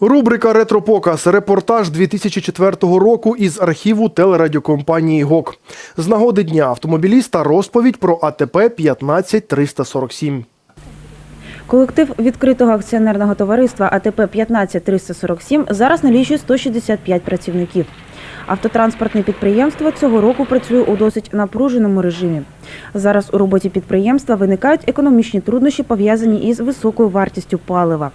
Рубрика Ретропоказ. Репортаж 2004 року із архіву телерадіокомпанії ГОК. З нагоди дня автомобіліста розповідь про АТП 15347. Колектив відкритого акціонерного товариства АТП 15347 зараз налічує 165 працівників. Автотранспортне підприємство цього року працює у досить напруженому режимі. Зараз у роботі підприємства виникають економічні труднощі, пов'язані із високою вартістю палива.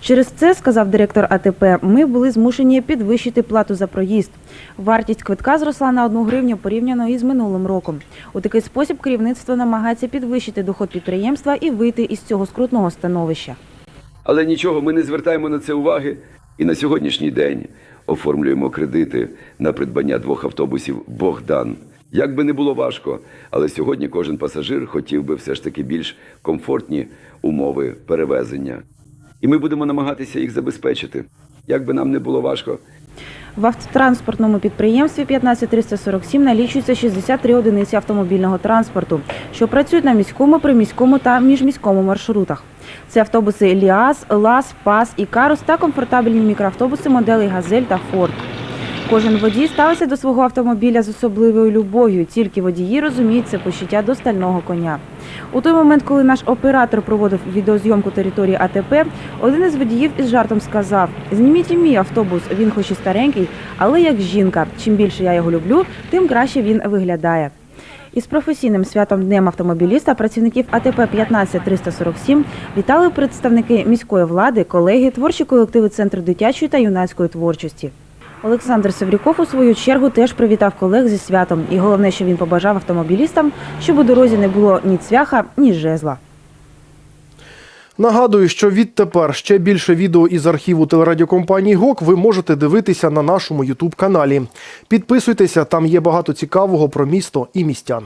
Через це, сказав директор АТП, ми були змушені підвищити плату за проїзд. Вартість квитка зросла на 1 гривню порівняно із минулим роком. У такий спосіб керівництво намагається підвищити доход підприємства і вийти із цього скрутного становища. Але нічого, ми не звертаємо на це уваги. І на сьогоднішній день оформлюємо кредити на придбання двох автобусів Богдан. Як би не було важко, але сьогодні кожен пасажир хотів би все ж таки більш комфортні умови перевезення. І ми будемо намагатися їх забезпечити. Як би нам не було важко, В автотранспортному підприємстві 15347 налічується 63 одиниці автомобільного транспорту, що працюють на міському, приміському та міжміському маршрутах. Це автобуси Ліас, Лас, Пас і Карус та комфортабельні мікроавтобуси моделей Газель та Форд. Кожен водій ставиться до свого автомобіля з особливою любов'ю. Тільки водії розуміють це почуття до стального коня. У той момент, коли наш оператор проводив відеозйомку території АТП, один із водіїв із жартом сказав: Зніміть і мій автобус, він хоч і старенький, але як жінка. Чим більше я його люблю, тим краще він виглядає. Із професійним святом Днем автомобіліста працівників АТП 15347 вітали представники міської влади, колеги, творчі колективи Центру дитячої та юнацької творчості. Олександр Севрюков у свою чергу теж привітав колег зі святом. І головне, що він побажав автомобілістам, щоб у дорозі не було ні цвяха, ні жезла. Нагадую, що відтепер ще більше відео із архіву телерадіокомпанії ГОК ви можете дивитися на нашому Ютуб каналі. Підписуйтеся, там є багато цікавого про місто і містян.